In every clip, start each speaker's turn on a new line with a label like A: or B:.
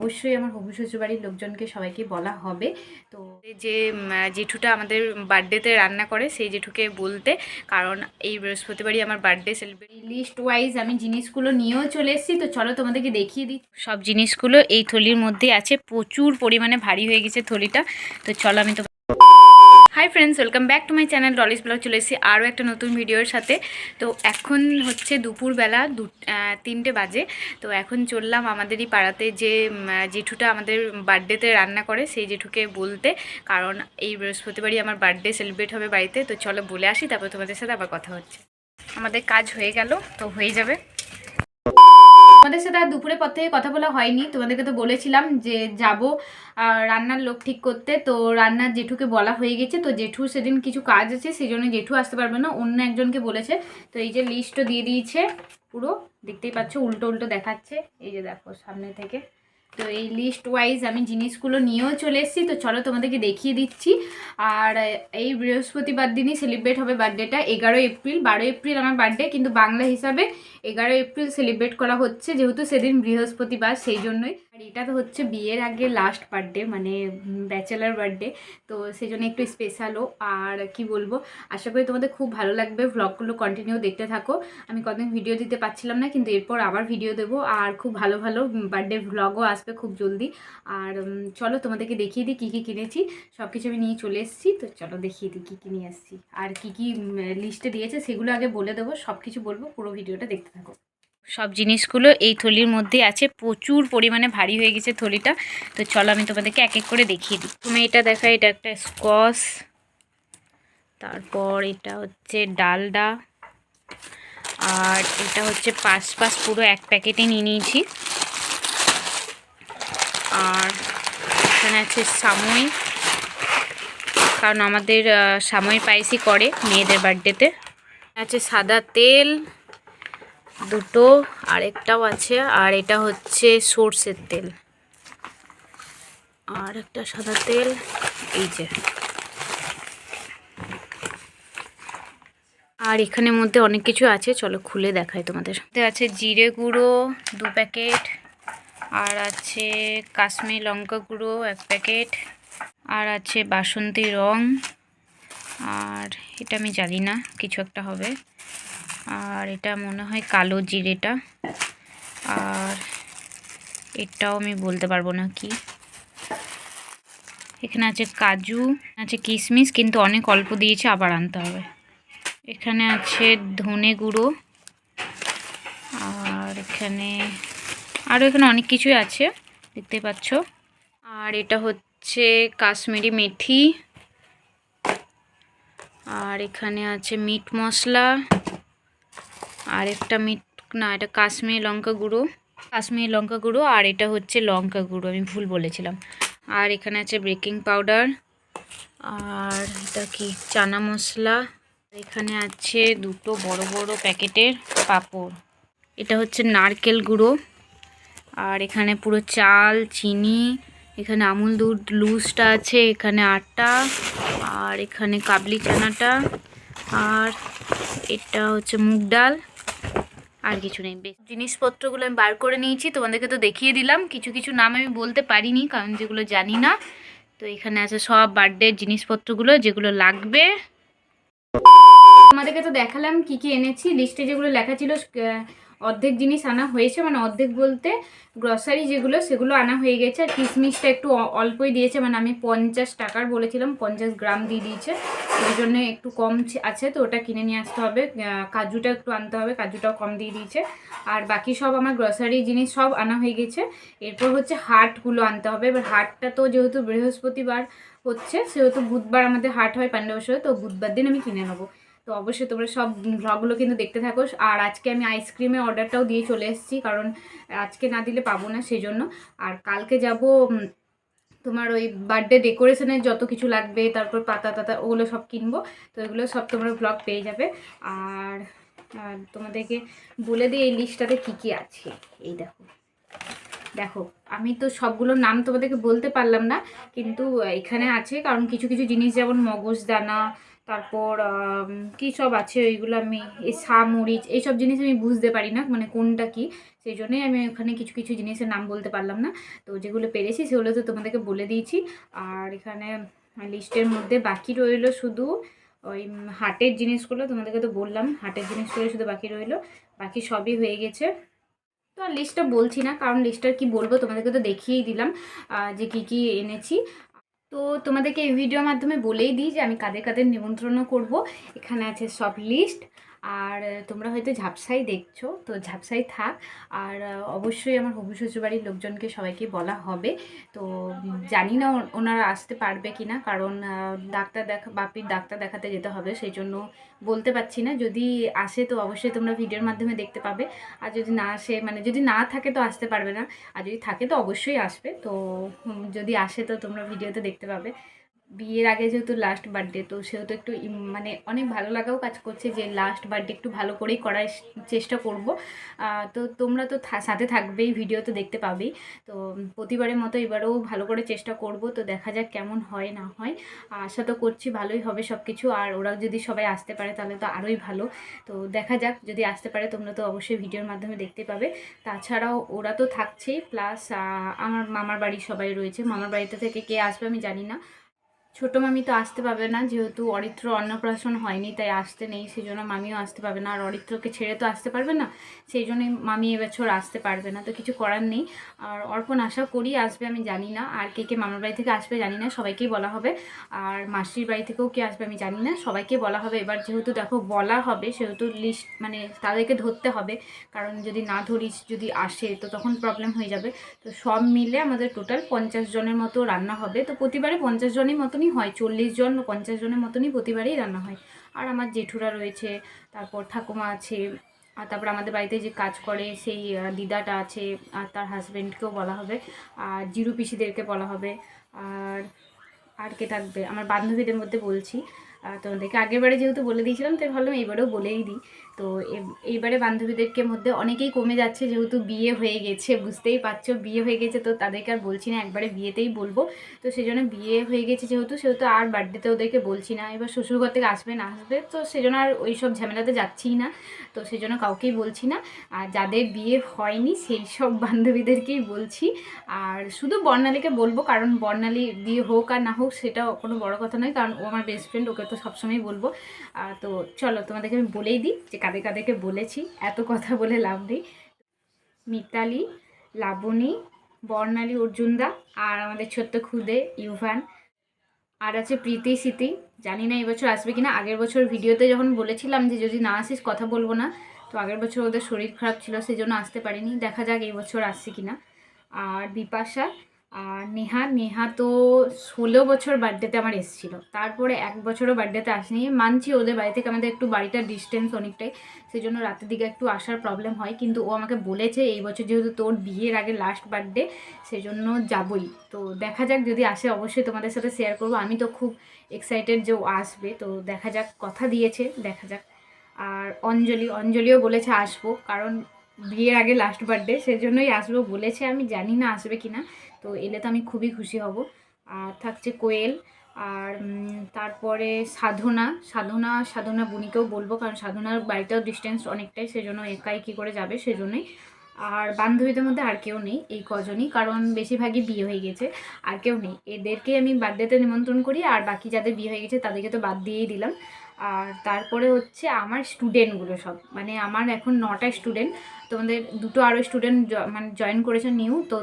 A: অবশ্যই আমার হবু শ্বশুরবাড়ির লোকজনকে সবাইকে বলা হবে। তো যে জেঠুটা আমাদের বার্থডেতে রান্না করে, সেই জেঠুকে বলতে, কারণ এই বৃহস্পতিবারই আমার বার্থডে সেলিব্রেট লিস্ট ওয়াইজ আমি জিনিসগুলো নিয়েও চলে এসেছি, তো চলো তোমাদেরকে দেখিয়ে দিই। সব জিনিসগুলো এই থলির মধ্যে আছে, প্রচুর পরিমাণে ভারী হয়ে গেছে থলিটা, তো চলো আমি তো hi friends welcome back to my channel Dolly's blog চলে এসেছি আরও একটা নতুন ভিডিওর সাথে। তো এখন হচ্ছে দুপুরবেলা দু তিনটে বাজে। তো এখন চললাম আমাদেরই পাড়াতে যে জেঠুটা আমাদের বার্থডেতে রান্না করে, সেই জেঠুকে বলতে। কারণ এই বৃহস্পতিবারই আমার বার্থডে সেলিব্রেট হবে বাড়িতে। তো চলো বলে আসি, তারপর তোমাদের সাথে আবার কথা হচ্ছে। আমাদের কাজ হয়ে গেল, তো হয়ে যাবে। তোমাদের সাথে আর দুপুরে পর থেকে কথা বলা হয়নি। তোমাদেরকে তো বলেছিলাম যে যাব রান্নার লোক ঠিক করতে। তো রান্নার জেঠুকে বলা হয়ে গেছে। তো জেঠু সেদিন কিছু কাজ আছে সেই জন্য জেঠু আসতে পারবে না, অন্য একজনকে বলেছে। তো এই যে লিস্টও দিয়ে দিয়েছে, পুরো দেখতেই পাচ্ছ উল্টো উল্টো দেখাচ্ছে। এই যে দেখো, সামনে থেকে। তো এই লিস্ট ওয়াইজ আমি জিনিসগুলো নিয়েও চলে এসেছি, তো চলো তোমাদেরকে দেখিয়ে দিচ্ছি। আর এই বৃহস্পতিবার দিনই সেলিব্রেট হবে বার্থডেটা এগারো এপ্রিল। বারো এপ্রিল আমার বার্থডে কিন্তু বাংলা হিসাবে এগারো এপ্রিল সেলিব্রেট করা হচ্ছে, যেহেতু সেদিন বৃহস্পতিবার, সেই জন্যই। এটা তো হচ্ছে বিয়ের আগে লাস্ট বার্থডে মানে ব্যাচেলার বার্থডে তো সেই জন্য একটু স্পেশালও আর কি বলব, আশা করি তোমাদের খুব ভালো লাগবে। ভ্লগগুলো কন্টিনিউ দেখতে থাকো। আমি কদিন ভিডিও দিতে পারছিলাম না, কিন্তু এরপর আবার ভিডিও দেবো। আর খুব ভালো ভালো বার্থডে ভ্লগও আসবে খুব জলদি। আর চলো তোমাদেরকে দেখিয়ে দিই কী কী কিনেছি। সব কিছু আমি নিয়ে চলে এসেছি। তো চলো দেখিয়ে দিই কী কী নিয়ে এসেছি। আর কী কী লিস্টে দিয়েছে, সেগুলো আগে বলে দেবো। সব কিছু বলব, পুরো ভিডিওটা দেখতে থাকো। সব জিনিসগুলো এই থলির মধ্যে আছে। প্রচুর পরিমাণে ভারী হয়ে গেছে থলিটা। তো চলো আমি তোমাদেরকে এক এক করে দেখিয়ে দিই। তুমি এটা দেখা, এটা একটা স্কস তারপর এটা হচ্ছে ডালডা। আর এটা হচ্ছে পাঁচ পাঁচ পুরো এক প্যাকেটে নিয়ে নিয়েছি। আর এখানে আছে সামই। কারণ আমাদের সামই পায়েসই করে মেয়েদের বার্থডেতে আছে সাদা তেল। দুটো, আরেকটাও আছে, আর এটা হচ্ছে সর্ষের তেল। আর একটা সাদা তেল, এই যে। আর এখানের মধ্যে অনেক কিছু আছে, চলো খুলে দেখাই তোমাদের। আছে জিরে গুঁড়ো, দু প্যাকেট। আর আছে কাশ্মীর লঙ্কা গুঁড়ো, এক প্যাকেট। আর আছে বাসন্তী রং। আর এটা আমি জানি না, কিছু একটা হবে। আর এটা মনে হয় কালো জিরেটা। আর এটাও আমি বলতে পারব না কি। এখানে আছে কাজু, আছে কিশমিশ কিন্তু অনেক অল্প দিয়েছে, আবার আনতে হবে। এখানে আছে ধনে গুঁড়ো। আর এখানে আরও এখানে অনেক কিছুই আছে, দেখতে পাচ্ছ। আর এটা হচ্ছে কাশ্মীরি মেথি। আর এখানে আছে মিট মশলা। আর একটা মিট, না, এটা কাশ্মীরি লঙ্কা গুঁড়ো। কাশ্মীরি লঙ্কা গুঁড়ো আর এটা হচ্ছে লঙ্কা গুঁড়ো, আমি ভুল বলেছিলাম। আর এখানে আছে বেকিং পাউডার। আর এটা কি? চানা মশলা। এখানে আছে দুটো বড় বড় প্যাকেটের পাঁপড়। এটা হচ্ছে নারকেল গুঁড়ো। আর এখানে পুরো চাল, চিনি, এখানে আমুল দুধ, লুজটা আছে, এখানে আটা, আর এখানে কাবলি চানাটা। আর এটা হচ্ছে মুগ ডাল। আর কিছু নেই, বেশ। জিনিসপত্রগুলো আমি বার করে নিয়েছি, তোমাদেরকে তো দেখিয়ে দিলাম। কিছু কিছু নাম আমি বলতে পারিনি, কারণ যেগুলো জানি না। তো এখানে আছে সব বার্থডের জিনিসপত্রগুলো, যেগুলো লাগবে। তোমাদেরকে তো দেখালাম কি কি এনেছি, লিস্টে যেগুলো লেখা ছিল অর্ধেক জিনিস আনা হয়েছে মানে অর্ধেক বলতে গ্রসারি যেগুলো, সেগুলো আনা হয়ে গেছে। আর কিশমিশটা একটু অল্পই দিয়েছে মানে আমি পঞ্চাশ টাকার বলেছিলাম, পঞ্চাশ গ্রাম দিয়ে দিয়েছে। ওই জন্য একটু কম আছে তো, ওটা কিনে নিয়ে আসতে হবে। কাজুটা একটু আনতে হবে, কাজুটাও কম দিয়ে দিয়েছে। আর বাকি সব আমার গ্রসারি জিনিস সব আনা হয়ে গেছে। এরপর হচ্ছে হাটগুলো আনতে হবে। এবার হাটটা তো যেহেতু বৃহস্পতিবার হচ্ছে, সেহেতু বুধবার আমাদের হাট হয় পাণ্ডবসরে তো বুধবার দিন আমি কিনে নেব। তো অবশ্যই তোমরা সব ভ্লগগুলো কিন্তু দেখতে থাকো। আর আজকে আমি আইসক্রিমের অর্ডারটাও দিয়ে চলে এসেছি, কারণ আজকে না দিলে পাবো না সেই জন্য আর কালকে যাব তোমার ওই বার্থডে ডেকোরেশনের যত কিছু লাগবে, তারপর পাতা টাতা, ওগুলো সব কিনবো। তো এগুলো সব তোমরা ব্লগ পেয়ে যাবে। আর তোমাদেরকে বলে দিই, এই লিস্টটাতে কী কী আছে? এই দেখো। দেখো, আমি তো সবগুলোর নাম তোমাদেরকে বলতে পারলাম না, কিন্তু এখানে আছে, কারণ কিছু কিছু জিনিস যেমন মগজদানা তারপর কী সব আছে ওইগুলো আমি, এই সা মরিচ, এইসব জিনিস আমি বুঝতে পারি না মানে কোনটা কি, সেই জন্যই আমি ওখানে কিছু কিছু জিনিসের নাম বলতে পারলাম না। তো যেগুলো পেরেছি সেগুলো তো তোমাদেরকে বলে দিয়েছি। আর এখানে লিস্টের মধ্যে বাকি রইল শুধু ওই হাটের জিনিসগুলো, তোমাদেরকে তো বললাম, হাটের জিনিসগুলো শুধু বাকি রইল, বাকি সবই হয়ে গেছে। তো লিস্টটা বলছি না, কারণ লিস্টটা কি বলব, তোমাদেরকে তো দেখিয়েই দিলাম যে কি কি এনেছি। তো তোমাদেরকে এই ভিডিওর মাধ্যমে বলেই দিই যে আমি কাদের কাদের নিমন্ত্রণও করব। এখানে আছে সব লিস্ট আর তোমরা হয়তো ঝাপসাই দেখছ, তো ঝাপসাই থাক। আর অবশ্যই আমার হবু শ্বশুরবাড়ির লোকজনকে সবাইকে বলা হবে। তো জানি না ওনারা আসতে পারবে কি না কারণ ডাক্তার দেখা, বাপির ডাক্তার দেখাতে যেতে হবে, সেই জন্য বলতে পারছি না। যদি আসে তো অবশ্যই তোমরা ভিডিওর মাধ্যমে দেখতে পাবে। আর যদি না আসে মানে যদি না থাকে তো আসতে পারবে না। আর যদি থাকে তো অবশ্যই আসবে। তো যদি আসে তো তোমরা ভিডিওতে দেখতে পাবে। বিয়ের আগে যেহেতু লাস্ট বার্থডে তো সেহেতু একটু মানে অনেক ভালো লাগাও কাজ করছে যে লাস্ট বার্থডে একটু ভালো করেই করার চেষ্টা করব। তো তোমরা তো সাথে থাকবেই ভিডিও তো দেখতে পাবেই তো প্রতিবারের মতো এবারেও ভালো করে চেষ্টা করব, তো দেখা যাক কেমন হয়, না হয়। আশা তো করছি ভালোই হবে সব কিছু আর ওরাও যদি সবাই আসতে পারে তাহলে তো আরোই ভালো। তো দেখা যাক, যদি আসতে পারে তোমরা তো অবশ্যই ভিডিওর মাধ্যমে দেখতে পাবে। তাছাড়াও ওরা তো থাকছেই প্লাস আমার মামার বাড়ির সবাই রয়েছে। মামার বাড়িতে থেকে কে আসবে আমি জানি না। ছোটো মামি তো আসতে পারবে না, যেহেতু অরিত্র অন্নপ্রাশন হয়নি, তাই আসতে নেই সেই জন্য মামিও আসতে পারবে না, আর অরিত্রকে ছেড়ে তো আসতে পারবে না, সেই জন্যই মামি এবছর আসতে পারবে না, তো কিছু করার নেই। আর অর্পণ আশা করি আসবে, আমি জানি না, আর কে কে মামার বাড়ি থেকে আসবে জানি না, সবাইকেই বলা হবে। আর মাসির বাড়ি থেকেও কে আসবে আমি জানি না, সবাইকে বলা হবে। এবার যেহেতু দেখো বলা হবে, সেহেতু লিস্ট মানে তাদেরকে ধরতে হবে, কারণ যদি না ধরিস, যদি আসে, তো তখন প্রবলেম হয়ে যাবে। তো সব মিলে আমাদের টোটাল পঞ্চাশ জনের মতো রান্না হবে, তো প্রতিবারে পঞ্চাশ জনের মতনই হয়, চল্লিশ জন বা পঞ্চাশ জনের মতনই প্রতিবারেই রান্না হয়। আর আমার জেঠুরা রয়েছে, তারপর ঠাকুমা আছে, আর তারপর আমাদের বাড়িতে যে কাজ করে সেই দিদাটা আছে, আর তার হাজব্যান্ডকেও বলা হবে, আর জিরু পিসিদেরকে বলা হবে, আর আর কে থাকবে? আমার বান্ধবীদের মধ্যে বলছি তোমাদেরকে আগের বারে যেহেতু বলে দিয়েছিলাম, তাই ভাবলাম এবারেও বলেই দিই। তো এইবারে বান্ধবীদেরকে মধ্যে অনেকেই কমে যাচ্ছে, যেহেতু বিয়ে হয়ে গেছে, বুঝতেই পারছ, বিয়ে হয়ে গেছে, তো তাদেরকে আর বলছি না, একবারে বিয়েতেই বলব। তো সেই জন্য বিয়ে হয়ে গেছে যেহেতু, সেহেতু আর বার্থডেতে ওদেরকে বলছি না। এবার শ্বশুরঘর থেকে আসবে, না আসবে, তো সেই জন্য আর ওই সব ঝামেলাতে যাচ্ছিই না। তো সেই জন্য কাউকেই বলছি না। আর যাদের বিয়ে হয়নি, সেই সব বান্ধবীদেরকেই বলছি। আর শুধু বর্ণালীকে বলব, কারণ বর্ণালী বিয়ে হোক আর না হোক, সেটা কোনো বড় কথা নয়, কারণ ও আমার বেস্ট ফ্রেন্ড ওকে তো সবসময় বলব। তো চলো, তোমাদেরকে আমি বলেই দিই যে কাদের কাদেরকে বলেছি, এত কথা বলে লাভ নেই। মিতালি, লাবণী, বর্ণালী, অর্জুনদা আর আমাদের ছোট্ট খুদে, ইউভান। আর আছে প্রীতি, স্মৃতি। জানি না এবছর আসবে কিনা। আগের বছর ভিডিওতে যখন বলেছিলাম যে যদি না আসিস কথা বলব না, তো আগের বছর ওদের শরীর খারাপ ছিল সেই জন্য আসতে পারিনি। দেখা যাক এই বছর আসছে কিনা। আর বিপাশা আর নেহা নেহা তো ষোলো বছর বার্থডেতে আমার এসেছিল। তারপরে এক বছরও বার্থডেতে আসেনি। মানছি ওদের বাড়ি থেকে আমাদের একটু বাড়িটার ডিস্টেন্স অনেকটাই সেই জন্য রাতের দিকে একটু আসার প্রবলেম হয়। কিন্তু ও আমাকে বলেছে, এই বছর যেহেতু তোর বিয়ের আগে লাস্ট বার্থডে সেই জন্য যাবই। তো দেখা যাক, যদি আসে অবশ্যই তোমাদের সাথে শেয়ার করব। আমি তো খুব এক্সাইটেড যে ও আসবে। তো দেখা যাক, কথা দিয়েছে, দেখা যাক। আর অঞ্জলি, অঞ্জলিও বলেছে আসব, কারণ বিয়ের আগে লাস্ট বার্থডে সেজন্যই আসব বলেছে। আমি জানি না আসবে কি না তো এলে তো আমি খুবই খুশি হব। আর থাকছে কোয়েল, আর তারপরে সাধনা। সাধনা সাধনা বুনিকেও বলব, কারণ সাধনার বাড়িটাও ডিস্টেন্স অনেকটাই, সেজন্য একাই কী করে যাবে সেজন্যই। আর বান্ধবীদের মধ্যে আর কেউ নেই, এই কজনই, কারণ বেশিরভাগই বিয়ে হয়ে গেছে, আর কেউ নেই। এদেরকে আমি বার্থডেতে নিমন্ত্রণ করি, আর বাকি যাদের বিয়ে হয়ে গেছে, তাদেরকে তো বাদ দিয়েই দিলাম। আর তারপরে হচ্ছে আমার স্টুডেন্টগুলো সব। মানে আমার এখন নটা স্টুডেন্ট তোমাদের দুটো আরও স্টুডেন্ট মানে জয়েন করেছে নিউ তো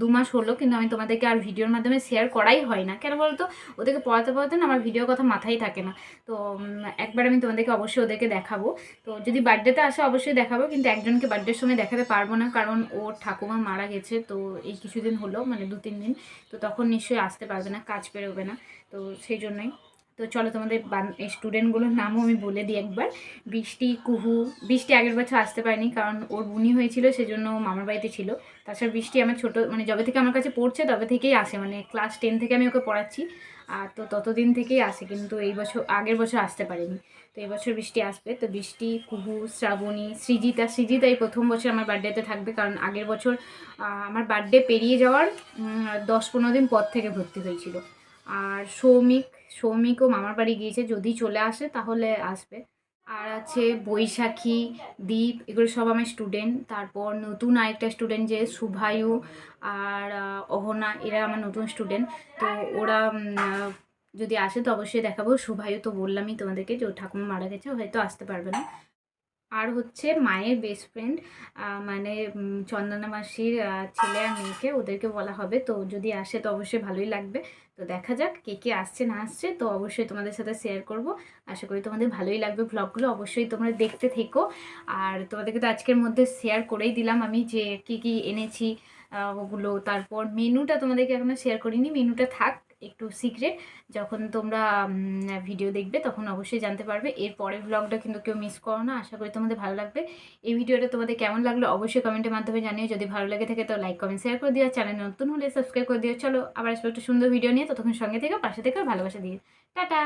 A: দু মাস হলো কিন্তু আমি তোমাদেরকে আর ভিডিওর মাধ্যমে শেয়ার করাই হয় না। কেন বলতো? ওদেরকে পড়াতে পড়াতে না আমার ভিডিওর কথা মাথায় থাকে না। তো একবার আমি তোমাদেরকে অবশ্যই ওদেরকে দেখাবো। তো, যদি বার্থডেতে আসে অবশ্যই দেখাবো, কিন্তু একজনকে বার্থডের সময় দেখাতে পারব না, কারণ ওর ঠাকুমা মারা গেছে, তো এই কিছুদিন হলো মানে দু তিন দিন। তো তখন নিশ্চয়ই আসতে পারবে না, কাজ বেরোবে না। তো সেই জন্যই। তো চলো তোমাদের স্টুডেন্টগুলোর নামও আমি বলে দিই একবার। বৃষ্টি, কুহু, বৃষ্টি আগের বছর আসতে পারেনি কারণ ওর বুনি হয়েছিল, সেজন্য মামার বাড়িতে ছিল। তাছাড়া বৃষ্টি আমার ছোটো মানে যবে থেকে আমার কাছে পড়ছে, তবে থেকেই আসে। মানে ক্লাস টেন থেকে আমি ওকে পড়াচ্ছি, আর তো ততদিন থেকেই আসে, কিন্তু এই বছর, আগের বছর আসতে পারেনি। তো এই বছর বৃষ্টি আসবে। তো বৃষ্টি, কুহু, শ্রাবণী, সৃজিতা সৃজিতা এই প্রথম বছর আমার বার্থডেতে থাকবে কারণ আগের বছর আমার বার্থডে পেরিয়ে যাওয়ার দশ পনেরো দিন পর থেকে ভর্তি হয়েছিল। আর সৌমিক সৌমিকও মামার বাড়ি গিয়েছে, যদি চলে আসে তাহলে আসবে। আর আছে বৈশাখী, দীপ, এগুলো সব আমার স্টুডেন্ট তারপর নতুন আরেকটা স্টুডেন্ট যে শুভায়ু আর অহনা, এরা আমার নতুন স্টুডেন্ট তো ওরা যদি আসে তো অবশ্যই দেখাবো। শুভায়ু তো বললামই তোমাদেরকে যে ও ঠাকুমা মারা গেছে, হয়তো আসতে পারবে না। আর হচ্ছে মায়ের বেস্ট ফ্রেন্ড মানে চন্দনা মাসির ছেলে আর মেয়েকে ওদেরকে বলা হবে। তো যদি আসে তো অবশ্যই ভালোই লাগবে। তো দেখা যাক কে কে আসছে, না আসছে, তো অবশ্যই তোমাদের সাথে শেয়ার করব। আশা করি তোমাদের ভালোই লাগবে ব্লগগুলো অবশ্যই তোমরা দেখতে থেকো। আর তোমাদেরকে তো আজকের মধ্যে শেয়ার করেই দিলাম আমি যে কি কি এনেছি ওগুলো। তারপর মেনুটা তোমাদেরকে এখনও শেয়ার করিনি। মেনুটা থাক। একটু সিক্রেট যখন তোমরা ভিডিও দেখবে তখন অবশ্যই জানতে পারবে। এর পরের ব্লগটা কিন্তু কেউ মিস করো না। আশা করি তোমাদের ভালো লাগবে। এই ভিডিওটা তোমাদের কেমন লাগল অবশ্যই কমেন্টের মাধ্যমে জানিও। যদি ভালো লাগে থাকে তো লাইক কমেন্ট শেয়ার করে দিও। চ্যানেল নতুন হলে সাবস্ক্রাইব করে দিও। চলো, আবার আসব একটা সুন্দর ভিডিও নিয়ে। ততক্ষণ সঙ্গে থেকে, পাশে থেকে, ভালোবাসা দিয়ে। টাটা!